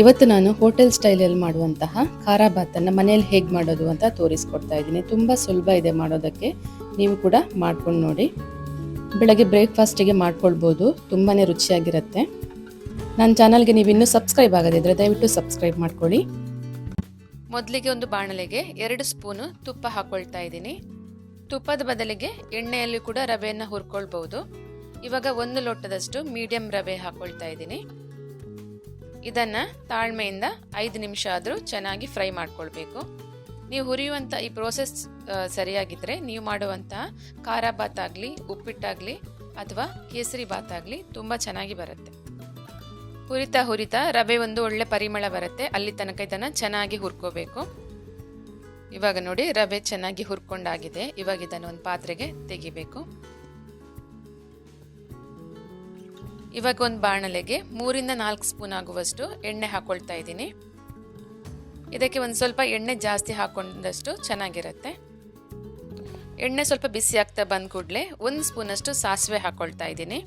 ಇವತ್ತು ನಾನು ಹೋಟೆಲ್ ಸ್ಟೈಲಲ್ಲಿ ಮಾಡುವಂತಹ ಖಾರ ಭಾತನ್ನು ಮನೆಯಲ್ಲಿ ಹೇಗೆ ಮಾಡೋದು ಅಂತ ತೋರಿಸ್ಕೊಡ್ತಾ ಇದ್ದೀನಿ. ತುಂಬ ಸುಲಭ ಇದೆ ಮಾಡೋದಕ್ಕೆ. ನೀವು ಕೂಡ ಮಾಡ್ಕೊಂಡು ನೋಡಿ. ಬೆಳಗ್ಗೆ ಬ್ರೇಕ್ಫಾಸ್ಟಿಗೆ ಮಾಡ್ಕೊಳ್ಬೋದು. ತುಂಬಾ ರುಚಿಯಾಗಿರುತ್ತೆ. ನನ್ನ ಚಾನಲ್ಗೆ ನೀವು ಇನ್ನೂ ಸಬ್ಸ್ಕ್ರೈಬ್ ಆಗದಿದ್ದರೆ ದಯವಿಟ್ಟು ಸಬ್ಸ್ಕ್ರೈಬ್ ಮಾಡ್ಕೊಳ್ಳಿ. ಮೊದಲಿಗೆ ಒಂದು ಬಾಣಲೆಗೆ ಎರಡು ಸ್ಪೂನು ತುಪ್ಪ ಹಾಕೊಳ್ತಾ ಇದ್ದೀನಿ. ತುಪ್ಪದ ಬದಲಿಗೆ ಎಣ್ಣೆಯಲ್ಲಿ ಕೂಡ ರವೆಯನ್ನು ಹುರ್ಕೊಳ್ಬಹುದು ಇವಾಗ ಒಂದು ಲೋಟದಷ್ಟು ಮೀಡಿಯಂ ರವೆ ಹಾಕೊಳ್ತಾ ಇದ್ದೀನಿ. ಇದನ್ನ ತಾಳ್ಮೆಯಿಂದ ಐದು ನಿಮಿಷ ಆದರೂ ಚೆನ್ನಾಗಿ ಫ್ರೈ ಮಾಡ್ಕೊಳ್ಬೇಕು. ನೀವು ಹುರಿಯುವಂಥ ಈ ಪ್ರೋಸೆಸ್ ಸರಿಯಾಗಿದ್ದರೆ ನೀವು ಮಾಡುವಂಥ ಖಾರ ಆಗಲಿ, ಉಪ್ಪಿಟ್ಟಾಗಲಿ ಅಥವಾ ಕೇಸರಿ ಬಾತ್ ಆಗಲಿ ತುಂಬ ಚೆನ್ನಾಗಿ ಬರುತ್ತೆ. ಹುರಿತ ಹುರಿತ ರವೆ ಒಂದು ಒಳ್ಳೆ ಪರಿಮಳ ಬರುತ್ತೆ. ಅಲ್ಲಿ ತನಕ ಇದನ್ನು ಚೆನ್ನಾಗಿ ಹುರ್ಕೋಬೇಕು. ಇವಾಗ ನೋಡಿ ರವೆ ಚೆನ್ನಾಗಿ ಹುರ್ಕೊಂಡಾಗಿದೆ. ಇವಾಗ ಇದನ್ನು ಒಂದು ಪಾತ್ರೆಗೆ ತೆಗಿಬೇಕು. ಇವಾಗ ಒಂದು ಬಾಣಲೆಗೆ ಮೂರಿಂದ ನಾಲ್ಕು ಸ್ಪೂನ್ ಆಗುವಷ್ಟು ಎಣ್ಣೆ ಹಾಕ್ಕೊಳ್ತಾ ಇದ್ದೀನಿ. ಇದಕ್ಕೆ ಒಂದು ಸ್ವಲ್ಪ ಎಣ್ಣೆ ಜಾಸ್ತಿ ಹಾಕೊಂಡಷ್ಟು ಚೆನ್ನಾಗಿರುತ್ತೆ. ಎಣ್ಣೆ ಸ್ವಲ್ಪ ಬಿಸಿ ಆಗ್ತಾ ಬಂದ ಕೂಡಲೇ ಒಂದು ಸ್ಪೂನಷ್ಟು ಸಾಸಿವೆ ಹಾಕ್ಕೊಳ್ತಾ ಇದ್ದೀನಿ.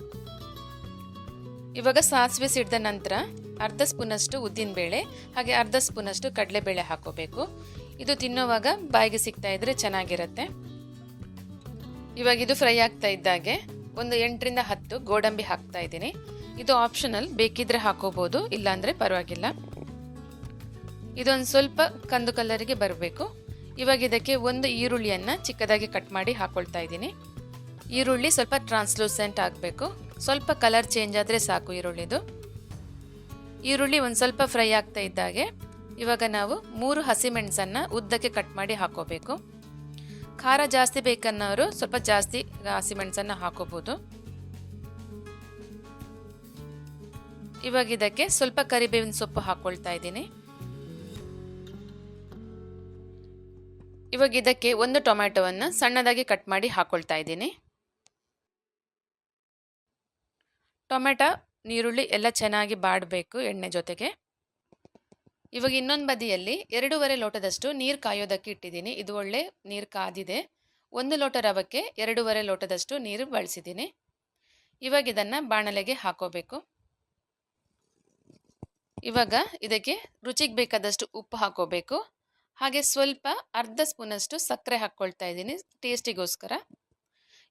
ಇವಾಗ ಸಾಸಿವೆ ಸಿಡಿದ ನಂತರ ಅರ್ಧ ಸ್ಪೂನಷ್ಟು ಉದ್ದಿನಬೇಳೆ ಹಾಗೆ ಅರ್ಧ ಸ್ಪೂನಷ್ಟು ಕಡಲೆಬೇಳೆ ಹಾಕೋಬೇಕು. ಇದು ತಿನ್ನೋವಾಗ ಬಾಯಿಗೆ ಸಿಗ್ತಾ ಇದ್ರೆ ಚೆನ್ನಾಗಿರುತ್ತೆ. ಇವಾಗ ಇದು ಫ್ರೈ ಆಗ್ತಾ ಇದ್ದಾಗೆ ಒಂದು ಎಂಟರಿಂದ ಹತ್ತು ಗೋಡಂಬಿ ಹಾಕ್ತಾ ಇದ್ದೀನಿ. ಇದು ಆಪ್ಷನಲ್ ಬೇಕಿದ್ರೆ ಹಾಕೋಬಹುದು ಇಲ್ಲಾಂದ್ರೆ ಪರವಾಗಿಲ್ಲ. ಇದೊಂದು ಸ್ವಲ್ಪ ಕಂದು ಕಲರಿಗೆ ಬರಬೇಕು. ಇವಾಗ ಇದಕ್ಕೆ ಒಂದು ಈರುಳ್ಳಿಯನ್ನು ಚಿಕ್ಕದಾಗಿ ಕಟ್ ಮಾಡಿ ಹಾಕೊಳ್ತಾ ಇದ್ದೀನಿ. ಈರುಳ್ಳಿ ಸ್ವಲ್ಪ ಟ್ರಾನ್ಸ್ಲೂಸೆಂಟ್ ಆಗಬೇಕು. ಸ್ವಲ್ಪ ಕಲರ್ ಚೇಂಜ್ ಆದರೆ ಸಾಕು ಈರುಳ್ಳಿದು. ಈರುಳ್ಳಿ ಒಂದು ಸ್ವಲ್ಪ ಫ್ರೈ ಆಗ್ತಾ ಇದ್ದಾಗೆ. ಇವಾಗ ನಾವು ಮೂರು ಹಸಿಮೆಣಸನ್ನು ಉದ್ದಕ್ಕೆ ಕಟ್ ಮಾಡಿ ಹಾಕೋಬೇಕು. ಖಾರ ಜಾಸ್ತಿ ಬೇಕನ್ನೋರು ಸ್ವಲ್ಪ ಜಾಸ್ತಿ ಹಸಿಮೆಣಸನ್ನು ಹಾಕೋಬಹುದು ಇವಾಗ ಇದಕ್ಕೆ ಸ್ವಲ್ಪ ಕರಿಬೇವಿನ ಸೊಪ್ಪು ಹಾಕೊಳ್ತಾ ಇದ್ದೀನಿ. ಇವಾಗ ಇದಕ್ಕೆ ಒಂದು ಟೊಮ್ಯಾಟೊವನ್ನು ಸಣ್ಣದಾಗಿ ಕಟ್ ಮಾಡಿ ಹಾಕೊಳ್ತಾ ಇದ್ದೀನಿ. ಟೊಮೆಟೊ ನೀರುಳ್ಳಿ ಎಲ್ಲ ಚೆನ್ನಾಗಿ ಬಾಡಬೇಕು ಎಣ್ಣೆ ಜೊತೆಗೆ. ಇವಾಗ ಇನ್ನೊಂದು ಬದಿಯಲ್ಲಿ ಎರಡೂವರೆ ಲೋಟದಷ್ಟು ನೀರು ಕಾಯೋದಕ್ಕೆ ಇಟ್ಟಿದ್ದೀನಿ. ಇದು ಒಳ್ಳೆ ನೀರು ಕಾದಿದೆ. ಒಂದು ಲೋಟ ರವಕ್ಕೆ ಎರಡೂವರೆ ಲೋಟದಷ್ಟು ನೀರು ಬಳಸಿದ್ದೀನಿ. ಇವಾಗ ಇದನ್ನು ಬಾಣಲೆಗೆ ಹಾಕೋಬೇಕು. ಇವಾಗ ಇದಕ್ಕೆ ರುಚಿಗೆ ಬೇಕಾದಷ್ಟು ಉಪ್ಪು ಹಾಕೋಬೇಕು. ಹಾಗೆ ಸ್ವಲ್ಪ ಅರ್ಧ ಸ್ಪೂನಷ್ಟು ಸಕ್ಕರೆ ಹಾಕ್ಕೊಳ್ತಾ ಇದ್ದೀನಿ ಟೇಸ್ಟಿಗೋಸ್ಕರ.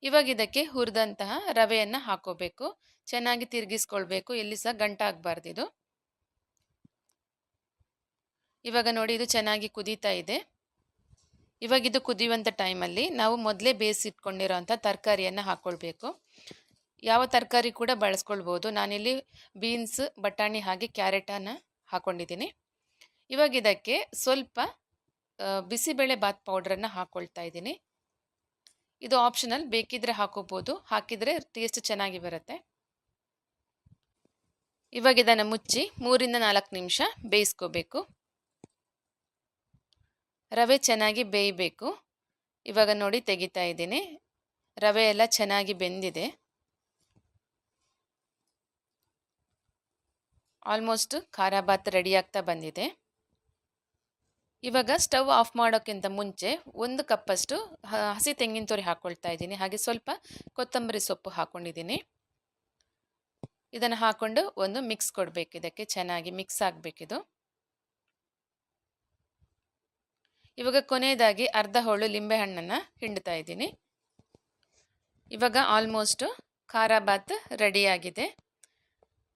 ಇವಾಗ ಇದಕ್ಕೆ ಹುರಿದಂತಹ ರವೆಯನ್ನು ಹಾಕೋಬೇಕು. ಚೆನ್ನಾಗಿ ತಿರುಗಿಸ್ಕೊಳ್ಬೇಕು. ಎಲ್ಲಿ ಸಹ ಗಂಟಾಗಬಾರ್ದು ಇದು ಇವಾಗ ನೋಡಿ ಇದು ಚೆನ್ನಾಗಿ ಕುದೀತಾ ಇದೆ. ಇವಾಗ ಇದು ಕುದಿಯುವಂಥ ಟೈಮಲ್ಲಿ ನಾವು ಮೊದಲೇ ಬೇಯಿಸಿಟ್ಕೊಂಡಿರೋವಂಥ ತರಕಾರಿಯನ್ನು ಹಾಕ್ಕೊಳ್ಬೇಕು ಯಾವ ತರಕಾರಿ ಕೂಡ ಬಳಸ್ಕೊಳ್ಬೋದು. ನಾನಿಲ್ಲಿ ಬೀನ್ಸ್ ಬಟಾಣಿ ಹಾಗೆ ಕ್ಯಾರೆಟನ್ನು ಹಾಕ್ಕೊಂಡಿದ್ದೀನಿ ಇವಾಗ ಇದಕ್ಕೆ ಸ್ವಲ್ಪ ಬಿಸಿಬೇಳೆ ಬಾತ್ ಪೌಡ್ರನ್ನು ಹಾಕ್ಕೊಳ್ತಾ ಇದ್ದೀನಿ. ಇದು ಆಪ್ಷನಲ್ ಬೇಕಿದ್ರೆ ಹಾಕೋಬೋದು. ಹಾಕಿದರೆ ಟೇಸ್ಟ್ ಚೆನ್ನಾಗಿ ಬರುತ್ತೆ. ಇವಾಗ ಇದನ್ನು ಮುಚ್ಚಿ ಮೂರಿಂದ ನಾಲ್ಕು ನಿಮಿಷ ಬೇಯಿಸ್ಕೋಬೇಕು. ರವೆ ಚೆನ್ನಾಗಿ ಬೇಯಬೇಕು. ಇವಾಗ ನೋಡಿ ತೆಗಿತಾ ಇದ್ದೀನಿ. ರವೆ ಎಲ್ಲ ಚೆನ್ನಾಗಿ ಬೆಂದಿದೆ. ಆಲ್ಮೋಸ್ಟ್ ಖಾರ ಭಾತ್ ರೆಡಿ ಆಗ್ತಾ ಬಂದಿದೆ. ಇವಾಗ ಸ್ಟವ್ ಆಫ್ ಮಾಡೋಕ್ಕಿಂತ ಮುಂಚೆ ಒಂದು ಕಪ್ಪಷ್ಟು ಹಸಿ ತೆಂಗಿನ ತುರಿ ಹಾಕ್ಕೊಳ್ತಾ ಇದ್ದೀನಿ. ಹಾಗೆ ಸ್ವಲ್ಪ ಕೊತ್ತಂಬರಿ ಸೊಪ್ಪು ಹಾಕ್ಕೊಂಡಿದ್ದೀನಿ ಇದನ್ನು ಹಾಕ್ಕೊಂಡು ಒಂದು ಮಿಕ್ಸ್ ಕೊಡಬೇಕು ಇದಕ್ಕೆ ಚೆನ್ನಾಗಿ ಮಿಕ್ಸ್ ಆಗಬೇಕಿದು. ಇವಾಗ ಕೊನೆಯದಾಗಿ ಅರ್ಧ ಹೋಳು ಲಿಂಬೆಹಣ್ಣನ್ನು ಹಿಂಡ್ತಾ ಇದ್ದೀನಿ. ಇವಾಗ ಆಲ್ಮೋಸ್ಟು ಖಾರ ಬಾತ್ ರೆಡಿಯಾಗಿದೆ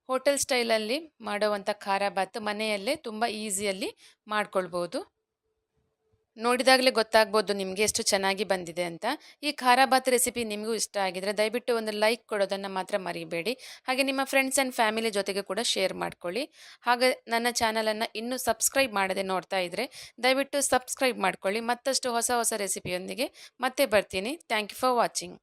ಹೋಟೆಲ್ ಸ್ಟೈಲಲ್ಲಿ ಮಾಡುವಂಥ ಖಾರ ಬಾತ್ ಮನೆಯಲ್ಲೇ ತುಂಬ ಈಸಿಯಲ್ಲಿ ಮಾಡ್ಕೊಳ್ಬೋದು. ನೋಡಿದಾಗಲೇ ಗೊತ್ತಾಗ್ಬೋದು ನಿಮಗೆ ಎಷ್ಟು ಚೆನ್ನಾಗಿ ಬಂದಿದೆ ಅಂತ. ಈ ಖಾರ ಭಾತ್ ರೆಸಿಪಿ ನಿಮಗೂ ಇಷ್ಟ ಆಗಿದ್ರೆ ದಯವಿಟ್ಟು ಒಂದು ಲೈಕ್ ಕೊಡೋದನ್ನು ಮಾತ್ರ ಮರಿಬೇಡಿ. ಹಾಗೆ ನಿಮ್ಮ ಫ್ರೆಂಡ್ಸ್ ಆ್ಯಂಡ್ ಫ್ಯಾಮಿಲಿ ಜೊತೆಗೆ ಕೂಡ ಶೇರ್ ಮಾಡ್ಕೊಳ್ಳಿ. ಹಾಗೆ ನನ್ನ ಚಾನಲನ್ನು ಇನ್ನೂ ಸಬ್ಸ್ಕ್ರೈಬ್ ಮಾಡದೆ ನೋಡ್ತಾ ಇದ್ದರೆ ದಯವಿಟ್ಟು ಸಬ್ಸ್ಕ್ರೈಬ್ ಮಾಡ್ಕೊಳ್ಳಿ. ಮತ್ತಷ್ಟು ಹೊಸ ಹೊಸ ರೆಸಿಪಿಯೊಂದಿಗೆ ಮತ್ತೆ ಬರ್ತೀನಿ. Thank you for watching